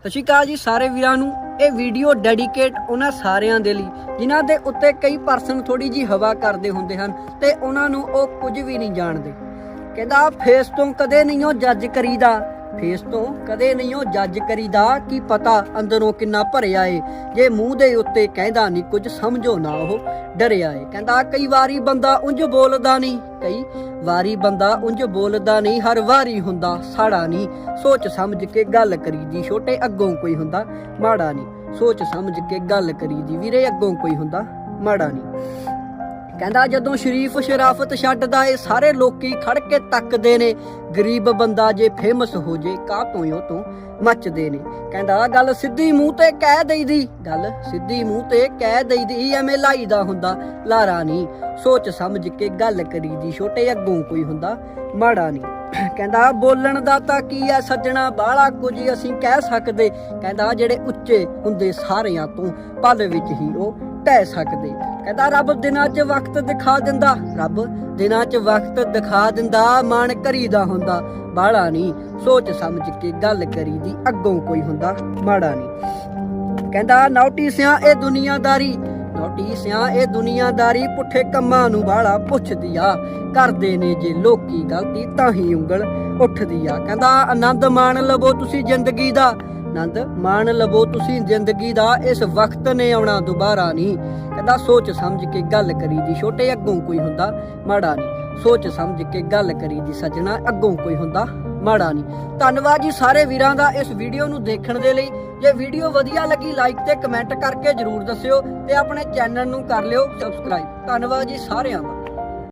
ਸਤਿ ਸ਼੍ਰੀ ਅਕਾਲ ਜੀ ਸਾਰੇ ਵੀਰਾਂ ਨੂੰ। ਇਹ ਵੀਡੀਓ ਡੈਡੀਕੇਟ ਉਹਨਾਂ ਸਾਰਿਆਂ ਦੇ ਲਈ, ਜਿਨ੍ਹਾਂ ਦੇ ਉੱਤੇ ਕਈ ਪਰਸਨ ਥੋੜੀ ਜੀ ਹਵਾ ਕਰਦੇ ਹੁੰਦੇ ਹਨ ਤੇ ਉਹਨਾਂ ਨੂੰ ਉਹ ਕੁਝ ਵੀ ਨਹੀਂ ਜਾਣਦੇ। ਕਹਿੰਦਾ ਫੇਸ ਤੋਂ ਕਦੇ ਨਹੀਂ ਉਹ ਜੱਜ ਕਰੀਦਾ। ਫੇਸ ਤੋਂ ਕਦੇ ਨਹੀਂ ਉਹ ਜੱਜ ਕਰੀਦਾ, ਕੀ ਪਤਾ ਅੰਦਰੋਂ ਕਿੰਨਾ ਭਰਿਆ ਏ ਜੇ ਮੂੰਹ ਦੇ ਉੱਤੇ ਕਹਿੰਦਾ ਨਹੀਂ ਕੁਝ, ਸਮਝੋ ਨਾ ਉਹ ਡਰਿਆ ਏ। ਕਹਿੰਦਾ, ਕਈ ਵਾਰੀ ਬੰਦਾ ਉਂਝ ਬੋਲਦਾ ਨਹੀਂ। ਕਈ ਵਾਰੀ ਬੰਦਾ ਉਂਝ ਬੋਲਦਾ ਨਹੀਂ, ਹਰ ਵਾਰੀ ਹੁੰਦਾ, ਸਾੜਾ ਨਹੀਂ। ਸੋਚ ਸਮਝ ਕੇ ਗੱਲ ਕਰੀ ਜੀ ਛੋਟੇ ਅੱਗੋਂ ਕੋਈ ਹੁੰਦਾ, ਮਾੜਾ ਨਹੀਂ। ਸੋਚ ਸਮਝ ਕੇ ਗੱਲ ਕਰੀ ਜੀ ਵੀਰੇ ਅੱਗੋਂ ਕੋਈ ਹੁੰਦਾ, ਮਾੜਾ ਨਹੀਂ। ਕਹਿੰਦਾ ਜਦੋਂ ਸ਼ਰੀਫ ਸ਼ਰਾਫਤ ਛੱਡਦਾ ਏ, ਸਾਰੇ ਲੋਕੀ ਖੜ ਕੇ ਤੱਕਦੇ ਨੇ। ਗਰੀਬ ਬੰਦਾ ਜੇ ਫੇਮਸ ਹੋ ਜੇ, ਕਾਹ ਤੋਂ ਉਹ ਤੋਂ ਮੱਚਦੇ ਨੇ? ਕਹਿੰਦਾ ਗੱਲ ਸਿੱਧੀ ਮੂੰਹ ਤੇ ਕਹਿ ਦੇਈਦੀ। ਗੱਲ ਸਿੱਧੀ ਮੂੰਹ ਤੇ ਕਹਿ ਦੇਈਦੀ ਐਵੇਂ ਲਾਈਦਾ ਹੁੰਦਾ, ਲਾਰਾ ਨਹੀਂ। ਸੋਚ ਸਮਝ ਕੇ ਗੱਲ ਕਰੀਦੀ, ਛੋਟੇ ਅੱਗੋਂ ਕੋਈ ਹੁੰਦਾ, ਮਾੜਾ ਨਹੀਂ। ਕਹਿੰਦਾ ਬੋਲਣ ਦਾ ਤਾਂ ਕੀ ਐ, ਸੱਜਣਾ ਬਾਹਲਾ ਕੁਝ ਅਸੀਂ ਕਹਿ ਸਕਦੇ। ਕਹਿੰਦਾ ਜਿਹੜੇ ਉੱਚੇ ਹੁੰਦੇ ਸਾਰਿਆਂ ਤੋਂ ਪਲ ਵਿੱਚ ਹੀ ਉਹ ਟਹਿ ਸਕਦੇ। ਕਹਿੰਦਾ, ਰੱਬ ਦਿਨਾਂ 'ਚ ਵਕਤ ਦਿਖਾ ਦਿੰਦਾ। ਰੱਬ ਦਿਨਾਂ 'ਚ ਵਕਤ ਦਿਖਾ ਦਿੰਦਾ, ਮਾਣ ਕਰੀਦਾ ਹੁੰਦਾ। ਬਾਹਲਾ ਨਹੀਂ ਸੋਚ ਸਮਝ ਕੇ ਗੱਲ ਕਰੀਦੀ, ਅੱਗੋਂ ਕੋਈ ਹੁੰਦਾ, ਮਾੜਾ ਨਹੀਂ ਕਹਿੰਦਾ, ਨੋਟਿਸਿਆਂ ਇਹ ਦੁਨੀਆਦਾਰੀ, ਨੋਟਿਸਿਆਂ ਇਹ ਦੁਨੀਆਦਾਰੀ, ਪੁੱਠੇ ਕੰਮਾਂ ਨੂੰ ਬਾਹਲਾ ਪੁੱਛਦੀ ਆ। ਕਰਦੇ ਨੇ ਜੇ ਲੋਕੀ ਗਲਤੀ, ਤਾਂ ਹੀ ਉਂਗਲ ਉੱਠਦੀ ਆ। ਕਹਿੰਦਾ, ਆਨੰਦ ਮਾਣ ਲਵੋ ਤੁਸੀਂ ਜ਼ਿੰਦਗੀ ਦਾ। ਆਨੰਦ ਮਾਣ ਲਵੋ ਤੁਸੀਂ ਜ਼ਿੰਦਗੀ ਦਾ, ਇਸ ਵਕਤ ਨੇ ਆਉਣਾ ਦੁਬਾਰਾ ਨਹੀਂ। ਕਹਿੰਦਾ, ਸੋਚ ਸਮਝ ਕੇ ਗੱਲ ਕਰੀ ਦੀ, ਛੋਟੇ ਅੱਗੋਂ ਕੋਈ ਹੁੰਦਾ ਮਾੜਾ ਨਹੀਂ। ਸੋਚ ਸਮਝ ਕੇ ਗੱਲ ਕਰੀ ਦੀ, ਸੱਜਣਾ ਅੱਗੋਂ ਕੋਈ ਹੁੰਦਾ ਮਾੜਾ ਨਹੀਂ। ਧੰਨਵਾਦ ਜੀ ਸਾਰੇ ਵੀਰਾਂ ਦਾ ਇਸ ਵੀਡੀਓ ਨੂੰ ਦੇਖਣ ਦੇ ਲਈ। ਜੇ ਵੀਡੀਓ ਵਧੀਆ ਲੱਗੀ ਲਾਈਕ ਤੇ ਕਮੈਂਟ ਕਰਕੇ ਜਰੂਰ ਦੱਸਿਓ ਤੇ ਆਪਣੇ ਚੈਨਲ ਨੂੰ ਕਰ ਲਿਓ ਸਬਸਕ੍ਰਾਈਬ ਧੰਨਵਾਦ ਜੀ ਸਾਰਿਆਂ ਦਾ।